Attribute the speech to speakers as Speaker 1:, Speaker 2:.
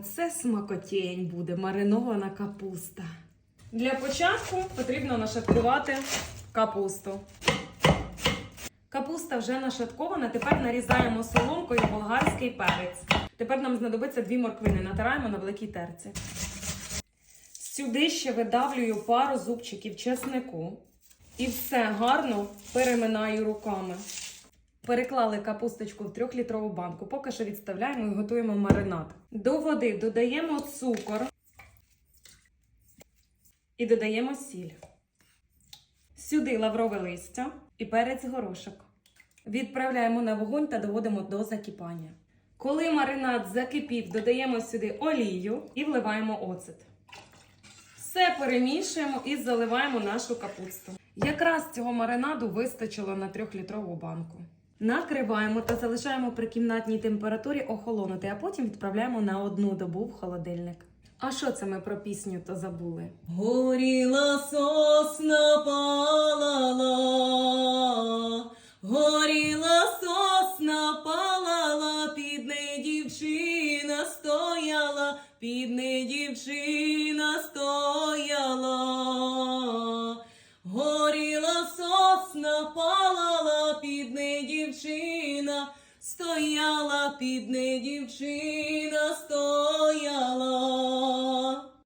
Speaker 1: Оце смакотєнь буде маринована капуста. Для початку потрібно нашаткувати капусту. Капуста вже нашаткована. Тепер нарізаємо соломкою болгарський перець. Тепер нам знадобиться дві морквини. Натираємо на великій терці. Сюди ще видавлюю пару зубчиків чеснику. І все гарно переминаю руками. Переклали капусточку в трьохлітрову банку. Поки що відставляємо і готуємо маринад. До води додаємо цукор і додаємо сіль. Сюди лаврове листя і перець горошок. Відправляємо на вогонь та доводимо до закипання. Коли маринад закипів, додаємо сюди олію і вливаємо оцет. Все перемішуємо і заливаємо нашу капусту. Якраз цього маринаду вистачило на трьохлітрову банку. Накриваємо та залишаємо при кімнатній температурі охолонути, а потім відправляємо на одну добу в холодильник. А що це ми про пісню то забули? Горіла сосна палала, горіла сосна палала, під неї дівчина стояла, під неї дівчина стояла. Палала, під не дівчина стояла, під не дівчина